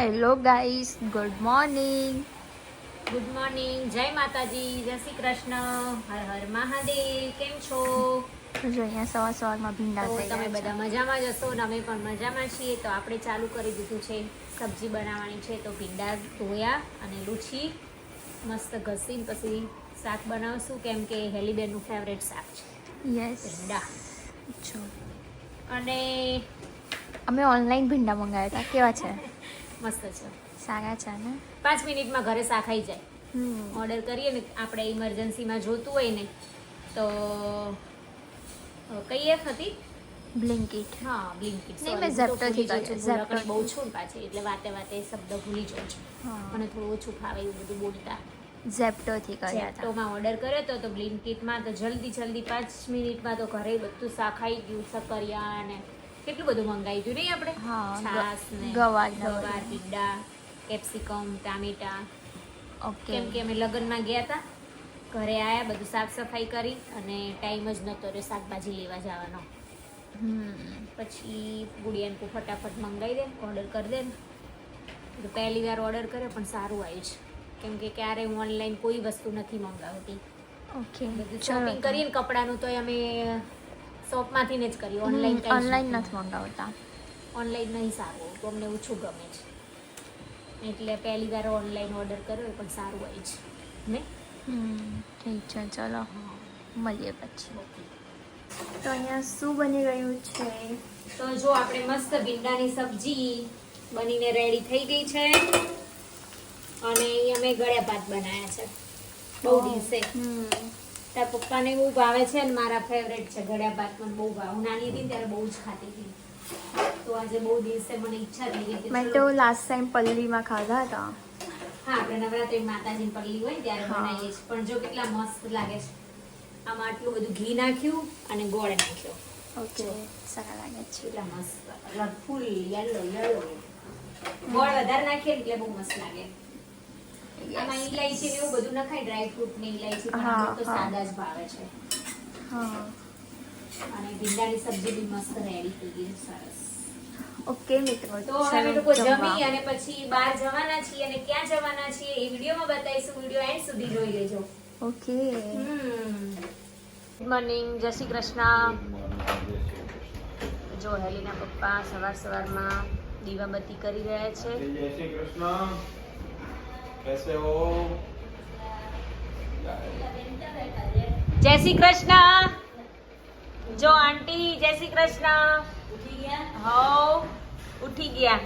Hello guys good morning good morning જય માતાજી જય શ્રી કૃષ્ણ હર હર મહાદેવ કેમ છો? જો અહીંયા સવાર સવારમાં ભીંડા તો તમે બધા મજામાં જશો ને? અમે પણ મજામાં છીએ. તો આપણે ચાલુ કરી દીધું છે. સબ્જી બનાવવાની છે. તો ભીંડા ધોયા અને લૂછી. મસ્ત ઘસીને પછી શાક બનાવશું. કેમ કે હેલીબેનનું ફેવરેટ શાક છે. યસ ભીંડા. જો. અને અમે ઓનલાઈન ભીંડા મંગાવ્યા હતા. કેવા છે? મસ્ત છે. સારા છે ને? પાંચ મિનિટમાં ઘરે શાખાઈ જાય. ઓર્ડર કરીએ ને આપણે ઇમરજન્સીમાં જોતું હોય ને તો કઈ એફ હતી? બ્લિંકિટ હા બ્લિંકિટ નહીં, મેં Zepto થી કર્યું, બહુ છું ને પાછી એટલે વાતે વાતે શબ્દ ભૂલી જાઉં છું. મને થોડું ઓછું ફાવે એવું બધું બોલતા. ઝેપ્ટોથી કર્યા તો ઝેપ્ટોમાં ઓર્ડર કર્યો તો તો બ્લિંકિટમાં તો જલ્દી જલ્દી પાંચ મિનિટમાં તો ઘરે બધું શાખાઈ ગયું સકરિયા અને કેટલું બધું મંગાવી ગયું નહીં આપણે? છાસ ને ગવાર ગવાર ટીડા કેપ્સિકમ ટામેટા. ઓકે. કેમ કે અમે લગ્નમાં ગયા હતા ઘરે આયા બધું સાફ સફાઈ કરી અને ટાઈમ જ નહોતો રહ્યો શાકભાજી લેવા જવાનો. પછી ગુડિયાને ફટાફટ મંગાવી દે ઓર્ડર કરી દે ને. પહેલી વાર ઓર્ડર કરે પણ સારું આવ્યું છે. કેમ કે ક્યારે હું ઓનલાઈન કોઈ વસ્તુ નથી મંગાવતી. ઓકે શોપિંગ કરીને કપડાનું તો અમે શોપમાંથી ને જ કર્યું. ઓનલાઈન ઓનલાઈન નથી મંગાવતા. ઓનલાઈન નહીં સારું. તો અમને ઓછું ગમે છે. એટલે પહેલી વાર ઓનલાઈન ઓર્ડર કર્યો એ પણ સારું હોય છે. ને? હમ ઠીક છે ચલો. મળીએ પછી. તો અહીંયા શું બની રહ્યું છે? તો જો આપણે મસ્ત ભીંડાની સબ્જી બનીને રેડી થઈ ગઈ છે. અને અહીંયા અમે ગળ્યા ભાત બનાવ્યા છે. બહુ દિવસે. હમ તાર પપ્પાને બહુ ભાવે છે અને મારા ફેવરેટ છે ઘડિયા ભાત પણ બહુ ભાવ. નાની હતી ત્યારે બહુ જ ખાતી હતી. તો આજે બહુ દિવસે મને ઈચ્છા થઈ ગઈ મેં તો લાસ્ટ ટાઈમ પલ્લીમાં ખાધા હતા. હા આપણે નવરાત્રી માતાજીની પલ્લી હોય ત્યારે બનાવીએ છીએ. પણ જો કેટલા મસ્ત લાગે છે. આમાં આટલું બધું ઘી નાખ્યું અને ગોળ નાખ્યો. ઓકે સારા લાગે છે. એટલા મસ્ત. ફૂલ યલો યલો ગોળ વધારે નાખીએ એટલે બહુ મસ્ત લાગે. આમાં ને એવું બધું નખાય ડ્રાય ફ્રૂટ સાદા ભાવે છે. અને ભીંડાની સબ્જી બી મસ્ત રેડી ઓકે મિત્રો તો હવે લોકો જમી અને પછી બહાર જવાના છીએ અને ક્યાં જવાના છીએ એ વિડીયોમાં બતાવીશું. વીડિયો એન્ડ સુધી જોઈ લેજો. ઓકે. ગુડ મોર્નિંગ જય શ્રી કૃષ્ણ. જો હેલીના પપ્પા સવાર સવારમાં દીવાબત્તી કરી રહ્યા છે. જય શ્રી કૃષ્ણ. कैसे हो જય શ્રી કૃષ્ણ જો આંટી જય શ્રી કૃષ્ણ ઉઠી ગયા હો ઉઠી ગયા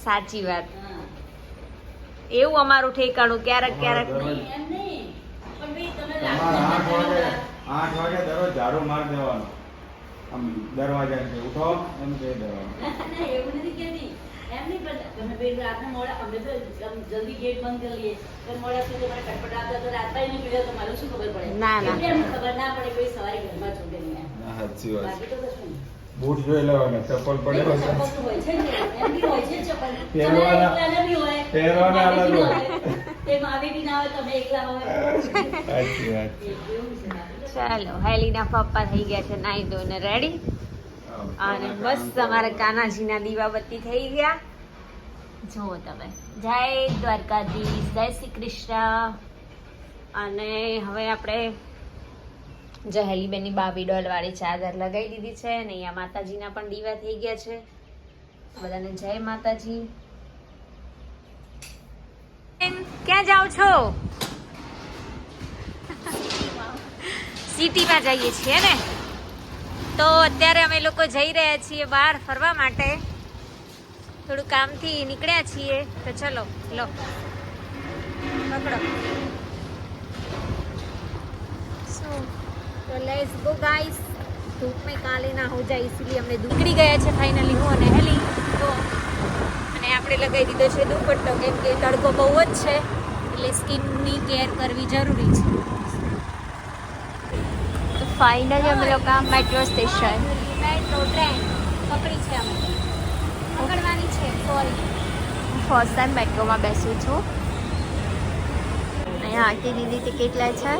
સાચી વાત એવું અમારું ઠેકાણું ક્યારેક ક્યારેક નહીં તમારે આઠ વાગે આઠ વાગે દરરોજ ઝાડુ માર દેવાનો આમ દરવાજા છે. ઉઠો. એમ કહી દેવાનું જલ્દી ગેટ બંધ કરી લઈએ. તો મોડા સુધી મને ખટપટ આવતા તો રાતમાં નહીં પીડ્યો તો મારે શું ખબર પડે? ના, ના. એટલે ખબર ના પડે કોઈ સવારે ઘરમાં છોડે ના, સાચી વાત. બાકી તો કશું બૂટ જોઈ લેવાના ચપ્પલ ચપ્પલ. પહેરવાના- અલગ હોય. બી ના હોય. તમે એકલા હોય. સાચી વાત. ચાલો, હેલીના પપ્પા થઈ ગયા છે નાઈ ધોઈને રેડી અને બસ તમારે કાનાજીના દીવાબત્તી થઈ ગયા. જુઓ તમે. જય દ્વારકાધીશ, જય શ્રી કૃષ્ણ. અને હવે આપણે જહેલીબેનની બાબી ડોલ વાળી ચાદર લગાવી દીધી છે અને અહીંયા માતાજીના પણ દીવા થઈ ગયા છે. બધાને જય માતાજી. ક્યાં જાઓ છો? સિટીમાં જઈએ છીએ ને? તો અત્યારે અમે લોકો જઈ રહ્યા છીએ બહાર ફરવા માટે. થોડું કામથી નીકળ્યા છીએ. તો ચલો, લો. પકડો. શું? તો લેટ્સ ગો ગાઈસ ધૂપ મેં કાલે ના હો જાય ઇસીલી અમને નીકળી ગયા છે ફાઇનલી હું અને હેલી. તો અને આપણે લગાવી દીધો છે દુપટ્ટો, કેમ કે તડકો બહુ જ છે. એટલે સ્કિનની કેર કરવી જરૂરી છે. તો ફાઇનલી અમે લોકો મેટ્રો સ્ટેશન મેટ્રો ટ્રેન પકડી છે અમે. પકડવાની છે સોરી ફર્સ્ટ ટાઈમ મેટ્રોમાં બેસું છું. અહીંયા આંટી દીદી ટિકિટ લે છે.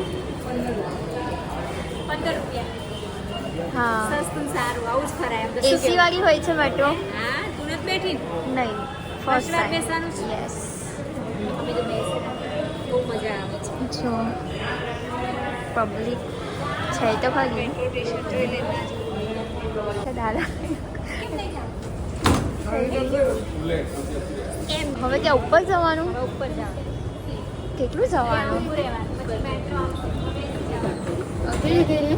પંદર રૂપિયા. હા. સસ્તું ને સારું આવું જ ખરાય. એમ તો શું એસી કહેવું? વાળી હોય છે મેટ્રો હા તું નથી બેઠી? ને? નહીં First ફર્સ્ટ વાર ટાઈમ બેસવાનું છે? યસ અમે તો બેસી બહુ મજા આવે છે. જો. પબ્લિક છે તો ખરી. દાદા. એમ હવે ત્યાં ઉપર જવાનું? ઉપર જવાનું. કેટલું જવાનું? અઘરી ગઈ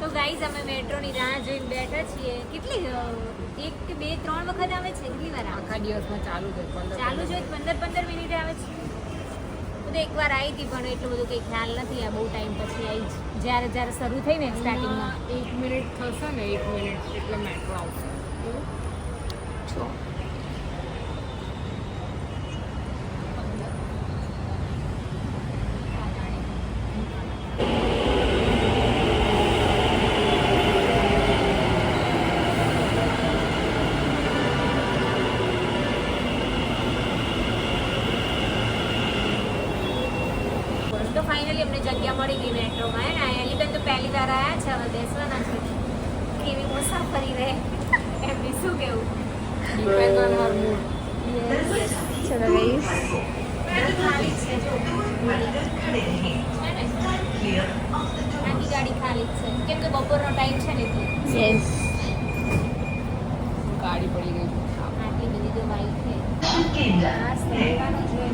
તો ગાઈઝ અમે મેટ્રોની રાહ જોઈને બેઠા છીએ. કેટલી એક કે બે ત્રણ વખત આવે છે કેટલી વાર આખા દિવસમાં ચાલુ જ પંદર ચાલુ જ હોય પંદર પંદર મિનિટે આવે છે. હું તો એકવાર આવી હતી પણ એટલું બધું કંઈ ખ્યાલ નથી આ બહુ ટાઈમ પછી આવી જ્યારે જ્યારે શરૂ થઈ ને સ્ટાર્ટિંગમાં એક મિનિટ થશે ને એક મિનિટ એટલે મેટ્રો આવશે. જો તો ફાઇનલી અમને જગ્યા મળી ગઈ મેટ્રોમાં હે ને એલિબેન તો પહેલી વાર આવ્યા છે હવે બેસવાના છે કેવી મુસાફરી રહે એમની શું કેવું ડિપેન્ડ ઓન હર મૂડ ચલો ગઈશ ખાલી જ છે જો છે ને? આખી ગાડી ખાલી જ છે કેમ કે બપોરનો ટાઈમ છે ને એટલે. યસ ગાડી પડી ગઈ. આટલી બધી તો બાઈક છે.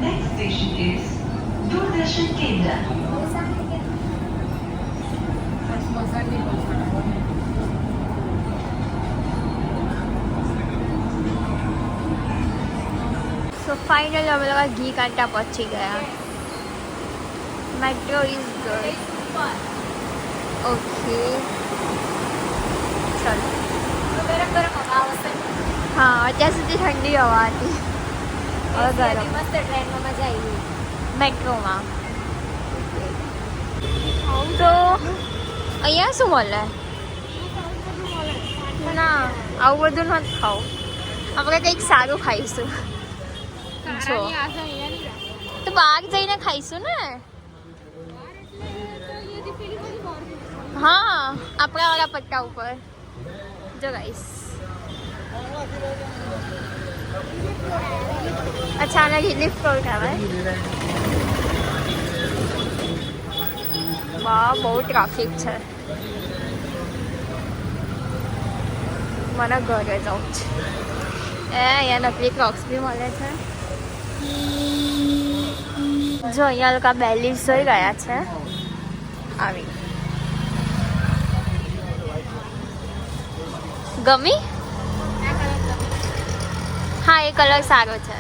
નેક્સ્ટ સ્ટેશન ઇઝ દૂરદર્શન કેન્દ્ર સો ફાઇનલી અમે લોકો ઘી કાંટા પહોંચી ગયા. મેટ્રો ઇઝ ગુડ ઓકે ચલો હા અત્યાર સુધી ઠંડી હવા હતી. હવે ગરમ. મસ્ત ટ્રેનમાં મજા આવી મેટ્રોમાં. તો અહીંયા શું મળે? ના આવું બધું નથી ખાવું. આપણે કંઈક સારું ખાઈશું. જો. તો બહાર જઈને ખાઈશું ને? હા, આપણા વાળા પટ્ટા ઉપર. જો ગાઈસ અચ્છા, આના રિલીફ કોલ કહેવાય. વાહ, બહુ ટ્રાફિક છે. મને ઘરે જવું છે. એ, અહીંયા નકલી ક્રોક્સ બી મળે છે. જો, અહીંયા લોકો બેલીસ જોઈ ગયા છે. આવી. ગમી? હા, એ કલર સારો છે.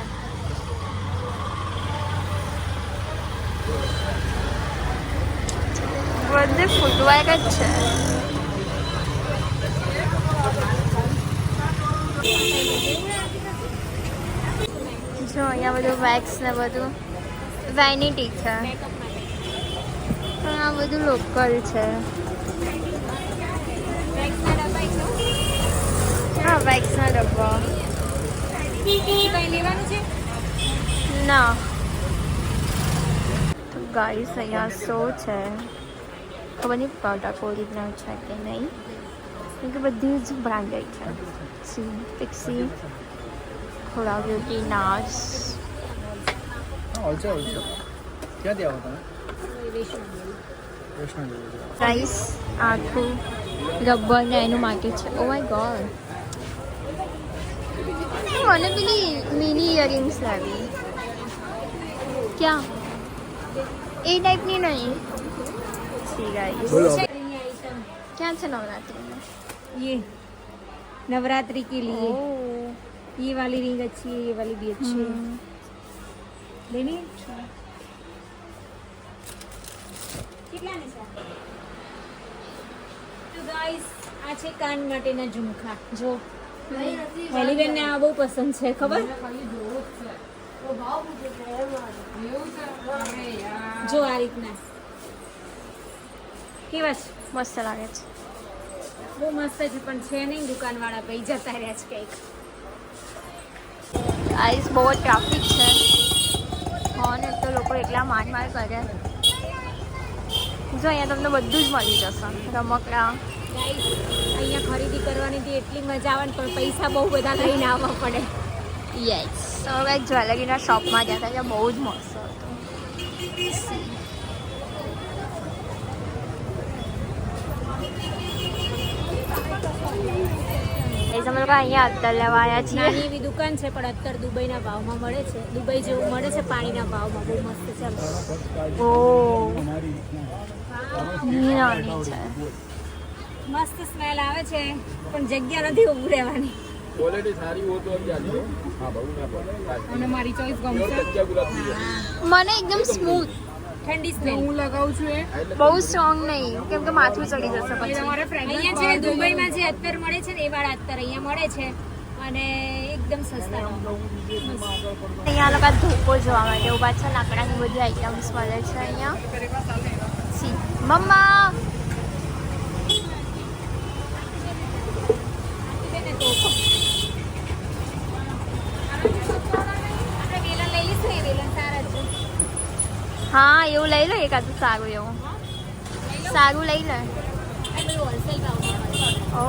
બધે ફૂટવેર જ છે. જો, અહીંયા બધું વેક્સ ને બધું વેનિટી છે. પણ આ બધું લોકલ છે. હા વેક્સના ડબ્બા. ના. તો ગાઈસ અહીંયા શો છે. ખબર નહીં પ્રોડક્ટ ઓરિજિનલ છે કે નહીં. કેમ કે બધી જ બ્રાન્ડેડ છે. સી પિક્સી થોડા બ્યુટી નાર્સ ઓલસો ઓલસો તમે? ગાઈસ આખું રબર ને એનું માર્કેટ છે. ઓ માય ગોડ મને પેલી મિની ઇયરિંગ્સ લાવી ક્યાં એ ટાઈપની નહીં સી ગાઈસ બોલો ક્યાં છે નવરાત્રિમાં ये नवरात्रि के लिए ઓહ ये वाली रिंग अच्छी है ये वाली भी अच्छी है હમ. लेनी है કેટલાની છે તો ગાઈસ આ છે કાન માટેના ઝુમખા જો હેલીબેન ને આ બહુ પસંદ છે ખબર? જો આ રીતના. કેવા છે? મસ્ત લાગે છે. બહુ મસ્ત છે પણ છે નહીં દુકાનવાળા ભાઈ જતા રહ્યા છે કંઈક. આઈસ બહુ ટ્રાફિક છે. એક તો લોકો એટલા માંડ માર કરે. જો અહીંયા તમને બધું જ મળી જશે. રમકડા અહીંયા ખરીદી કરવાની હતી એટલી મજા આવે પણ પૈસા બહુ બધા લઈને આવવા પડે. યસ તો હવે જ્વેલરીના શોપમાં ગયા હતા ત્યાં બહુ જ મસ્ત હતું. એ લોકો અહીંયા અત્તર લેવા આવ્યા છીએ. નાની એવી દુકાન છે પણ અત્તર દુબઈના ભાવમાં મળે છે. દુબઈ જેવું મળે છે પાણીના ભાવમાં બહુ મસ્ત છે. ઓ. નાની છે. મસ્ત સ્મેલ આવે છે પણ જગ્યા નથી ઊભું રહેવાની. ક્વોલિટી સારી હોય તો જાજો અને મારી ચોઈસ ગમશે. મને એકદમ સ્મૂથ ઠંડી સ્મેલ હું લગાવું છું એ. બહુ સ્ટ્રોંગ નહીં. કેમ કે માથું ચડી જશે પછી. તમારે અહીંયા છે દુબઈમાં જે અત્તર મળે છે ને એ વાળા અત્તર અહીંયા મળે છે. અને એકદમ સસ્તા અહીંયા લોકો ધોકો જોવા માટે ઊભા છે લાકડાની બધી આઈટમ્સ મળે છે અહીંયા. મમ્મા! હા એવું લઈ લો એકાદું સારું એવું. સારું લઈ લે. ઓ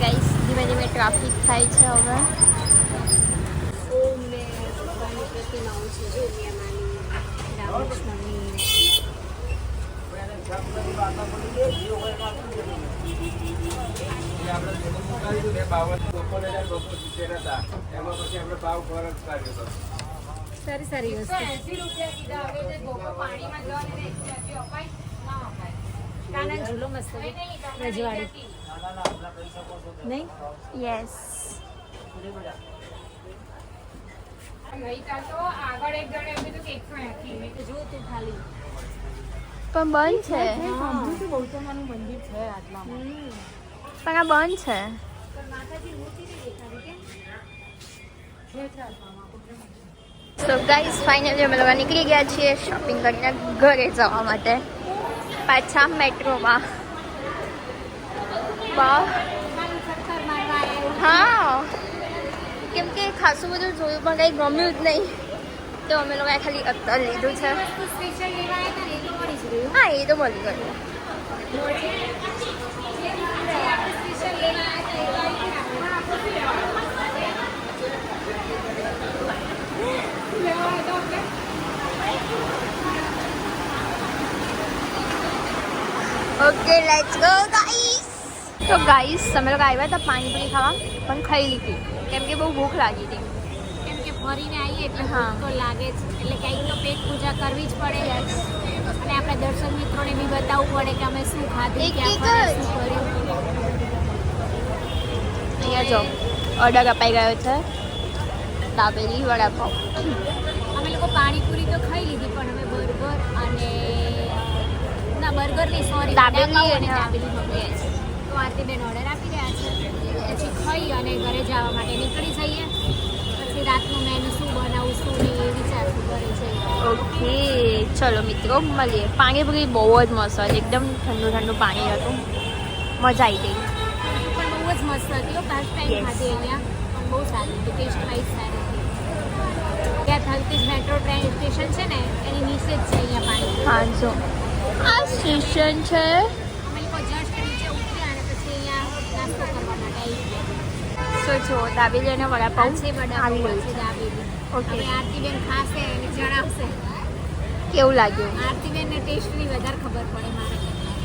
ગાઈસ ધીમે ધીમે ટ્રાફિક થાય છે હવે. આપણે ભાવ ફરક કાઢ્યો હતો. સારી સારી વસ્તુ. ઝૂલો મસ્ત છે. રજવાડી. નહીં? યસ. ગઈકાલ તો આગળ એક જણે એમ કીધું કે એકસો એંસી. મેં તો ખાલી. પણ બંધ છે. પણ આ બંધ છે. સો ગાઈઝ ફાઇનલી અમે લોકો નીકળી ગયા છીએ શોપિંગ કરીને ઘરે જવા માટે. પાછા મેટ્રોમાં. હા. કેમ કે ખાસું બધું જોયું પણ કંઈ ગમ્યું જ નહીં. તો અમે લોકોએ ખાલી અત્તર લીધું છે. હા, એ તો મળી ગયું. Special okay let's go guys તો ગાઈસ અમે લોકો આવ્યા હતા પાણીપુરી ખાવા પણ ખાઈ લીધી. કેમ કે બહુ ભૂખ લાગી હતી. કેમ કે ફરીને આવીએ એટલે હા. તો લાગે જ. એટલે ક્યાંક તો પેટ પૂજા કરવી જ પડે. અને આપણે દર્શક મિત્રોને બી બતાવવું પડે કે અમે શું ખાધું એક ફર્યા, શું કર્યું. અહીંયા જો ઓર્ડર અપાઈ ગયો છે. દાબેલી વડાપાઉં અમે લોકો પાણીપુરી તો ખાઈ લીધી પણ અમે બર્ગર અને ના બર્ગર નહીં સોરી દાબેલી અને દાબેલી મંગાવ્યા છે તો આરતી બેન ઓર્ડર આપી રહ્યા છે. પછી ખાઈ અને ઘરે જવા માટે નીકળી જઈએ. પછી રાતનું મેનુ શું બનાવું શું નહીં એ વિચારશું ઘરે જઈએ ઓકે ચલો મિત્રો મળીએ. પાણીપુરી બહુ જ મસ્ત હતી એકદમ ઠંડુ ઠંડુ પાણી હતું. મજા આવી ગઈ. પણ બહુ જ મસ્ત હતી ફર્સ્ટ ટાઈમ. ખાધી અહીંયા. પણ બહુ સારી હતી ટેસ્ટ વાઇઝ સારી હતી ત્યાં થલતીજ મેટ્રો ટ્રેન સ્ટેશન છે ને એની નીચે જ છે અહીંયા પાણી. હા જો આ સ્ટેશન છે. અમે લોકો જસ્ટ નીચે ઉતર્યા અને પછી અહીંયા નાસ્તો કરવા માટે આવી ગયા. જો દાબેલી અને વડાપાવ છે છે છે. દાબેલી. ઓકે. આરતીબેન ખાશે અને જણાવશે. કેવું લાગ્યું? આરતીબેનને ટેસ્ટની વધારે ખબર પડે મારે. કરતાં.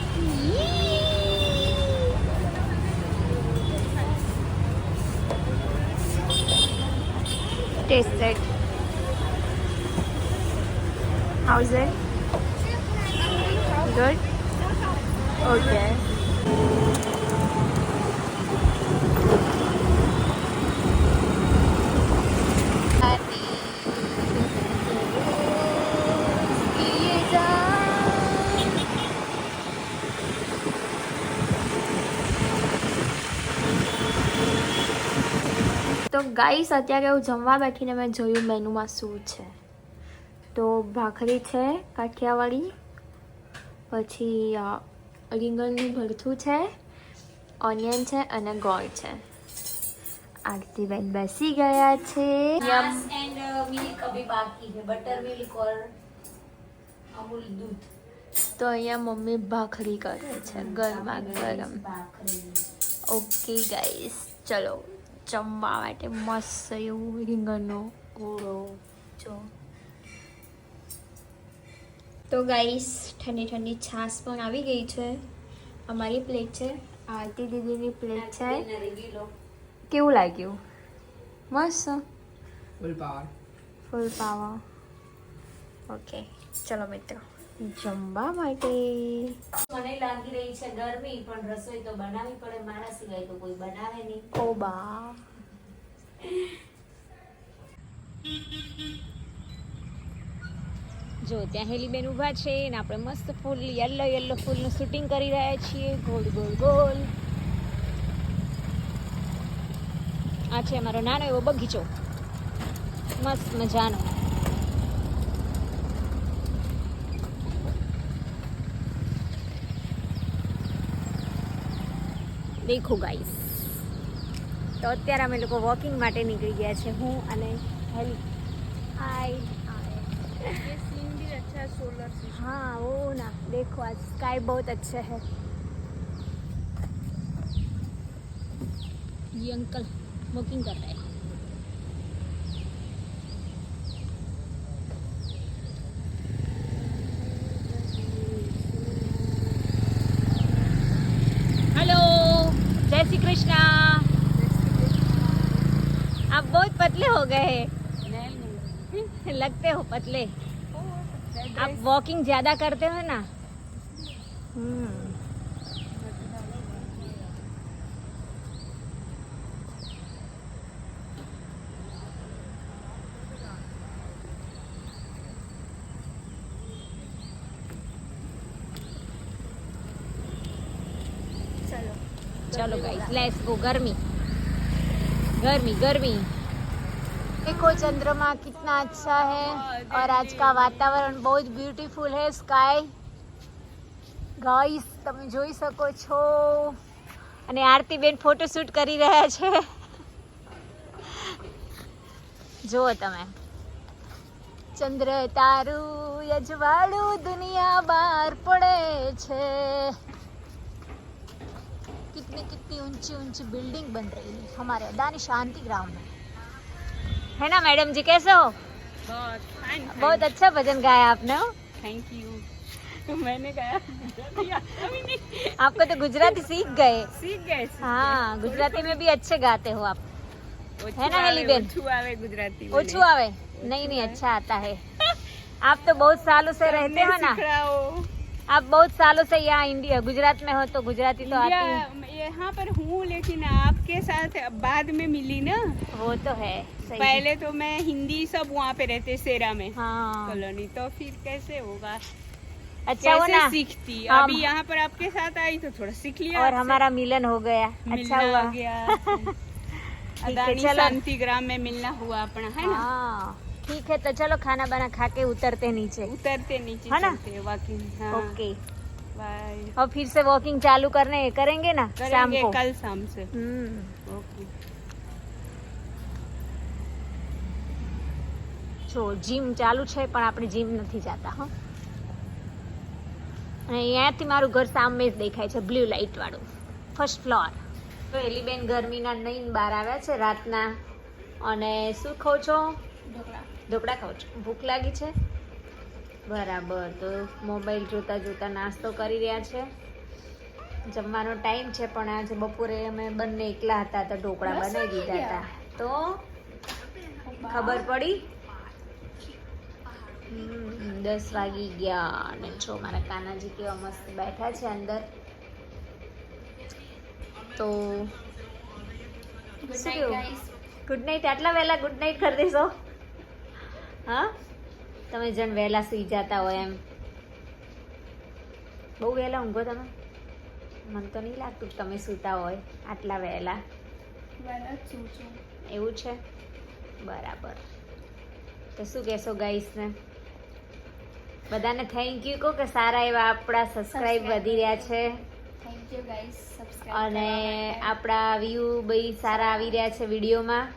tasted. How's it? Good? Okay. તો ગાઈસ અત્યારે હું જમવા બેઠીને મેં જોયું મેનુમાં શું છે તો ભાખરી છે કાઠિયાવાડી પછી રીંગણનું ભરથું છે ઓનિયન છે અને ગોળ છે. આરતીબેન બેસી ગયા છે. તો અહીંયા મમ્મી ભાખરી કરે છે ગરમા ગરમ. ઓકે ગાઈસ ચલો જમવા માટે મસ્ત એવું રીંગણનો ઘોડો જો. તો ગાઈસ ઠંડી ઠંડી છાશ પણ આવી ગઈ છે. અમારી પ્લેટ છે. આરતી દીદીની પ્લેટ છે. કેવું લાગ્યું? મસ્ત. Full power full power okay ચલો મિત્રો. જમવા માટે. મને લાગી રહી છે ગરમી પણ રસોઈ તો બનાવવી પડે. મારા સિવાય તો કોઈ બનાવે નહીં. ઓ જો, ત્યાં હેલીબેન ઊભા છે અને આપણે મસ્ત ફૂલ, યલો યલો ફૂલનું શૂટિંગ કરી રહ્યા છીએ. ગોલ ગોલ ગોલ આ છે અમારો નાનો એવો બગીચો. મસ્ત મજાનો. દેખું ગાઈસ તો અત્યારે અમે લોકો વોકિંગ માટે નીકળી ગયા છે હું અને હેલી. હાય अच्छा है सोलर से हाँ वो ना देखो आज स्काई बहुत अच्छा है। ये अंकल वॉकिंग कर रहे हैं। हेलो जय श्री कृष्णा। आप बहुत पतले हो गए हैं। लगते हो पतले। आप वॉकिंग ज़्यादा करते हो ना? चलो। गाइस लेट्स गो गर्मी। गर्मी गर्मी। देखो चंद्रमा कितना अच्छा है और आज का वातावरण बहुत ब्यूटीफुल है સ્કાય ગાઈસ તમે જોઈ શકો છો અને આરતીબેન ફોટો શૂટ કરી રહ્યા છે જુઓ તમે ચંદ્ર તારું અજવાળું દુનિયા બહાર પડે છે कितनी कितनी ऊंची ऊंची बिल्डिंग बन रही है हमारे अदानी शांति ग्राम में है ना मैडम जी कैसे हो? बहुत बहुत अच्छा भजन गाया आपने। थैंक यू तो मैंने गाया नहीं। आपको तो गुजराती सीख गए। सीख गए हाँ गुजराती में भी अच्छे गाते हो आप। है ना हेलीबेन ओछू आवे गुजराती ओछू आवे नहीं नहीं अच्छा आता है। आप तो बहुत सालों से रहते हो ना। आप बहुत सालों से यहाँ इंडिया गुजरात में हो तो गुजराती तो आती है यहाँ पर हूँ लेकिन आपके साथ बाद में मिली ना। वो तो है सही। पहले तो मैं हिंदी सब वहाँ पे रहते सेरा में। हाँ। कॉलोनी तो फिर कैसे होगा? अच्छा हो कैसे ना सीखती? हम- अभी यहाँ पर आपके साथ आई तो थोड़ा सीख लिया और हमारा मिलन हो गया अच्छा हुआ। हो गया है, अदानी शांति ग्राम में मिलना हुआ अपना है ना? हाँ। ठीक है तो चलो खाना बना खा के उतरते नीचे उतरते नीचे है ना? चलते वॉकिंग हाँ ओके बाय और फिर से वॉकिंग चालू करने करेंगे ना शाम करेंगे को कल शाम से हम्म ओके જો જીમ ચાલુ છે પણ આપણે જીમ નથી જાતા હો અને અહીંયાથી મારું ઘર સામે જ દેખાય છે બ્લુ લાઇટ વાળું ફર્સ્ટ ફ્લોર તો એલીબેન ગરમીના નહીં બહાર આવ્યા છે રાતના અને શું ખાઓ છો ઢોકળા ખાઓ છો. ભૂખ લાગી છે? બરાબર તો મોબાઈલ જોતાં જોતાં નાસ્તો કરી રહ્યા છે. જમવાનો ટાઈમ છે પણ આજે બપોરે અમે બંને એકલા હતા તો ઢોકળા બનાવી દીધા હતા. તો ખબર પડી? દસ વાગી ગયા અને જો મારા કાનાજી કેવા મસ્ત બેઠા છે અંદર. તો ગુડ નાઇટ આટલા વહેલા ગુડ નાઇટ કરી દેશો. હા? તમે જણ વહેલા સુઈ જતા હોય એમ. બહુ વહેલા ઊંઘો તમે? મને તો નહીં લાગતું કે તમે સૂતા હોય આટલા વહેલા. એવું છે? બરાબર. તો શું કહેશો ગાઈસને બધાને થેન્ક યુ કહો કે સારા એવા આપણા સબસ્ક્રાઇબ વધી રહ્યા છે. અને આપણા વ્યૂ બી સારા આવી રહ્યા છે વિડીયોમાં.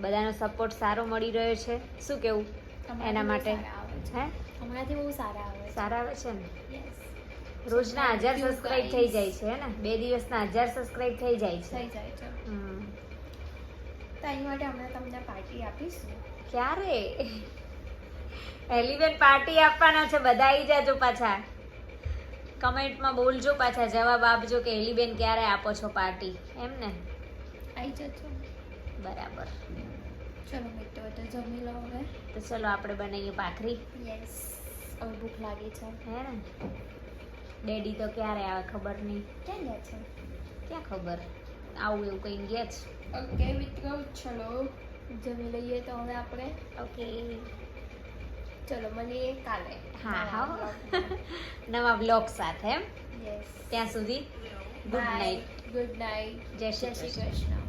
બધાનો સપોર્ટ સારો મળી રહ્યો છે. શું કેવું? એના માટે હે? હમણાંથી બહુ સારા આવે સારા આવે છે ને? રોજના હજાર સબસ્ક્રાઇબ થઈ જાય છે ને? બે દિવસના હજાર સબસ્ક્રાઇબ થઈ જાય છે. થઈ જાય છે. તો એની માટે હમણાં તમને પાર્ટી આપીશું. ક્યારે? એલિવેન પાર્ટી આપવાના છે બધા આવી જાજો પાછા. કમેન્ટમાં બોલજો પાછા જવાબ આપજો કે એલિબેન ક્યારે આપો છો પાર્ટી. એમ ને? આવી જજો. બરાબર. ચલો મિત્રો તો જમી લો હવે. તો ચલો આપણે બનાવીએ ભાખરી. યસ હવે ભૂખ લાગી છે. હે ને? ડેડી તો ક્યારે આવે ખબર નહીં. ક્યાં ગયા છે? ક્યાં ખબર? આવું એવું કઈ ગયા છે ઓકે મિત્રો ચલો જમી લઈએ તો હવે આપણે. ઓકે. ચલો મળીએ કાલે. હા હા. નવા બ્લોગ સાથે એમ? યસ ત્યાં સુધી ગુડ નાઇટ ગુડ નાઇટ જય શ્રી કૃષ્ણ.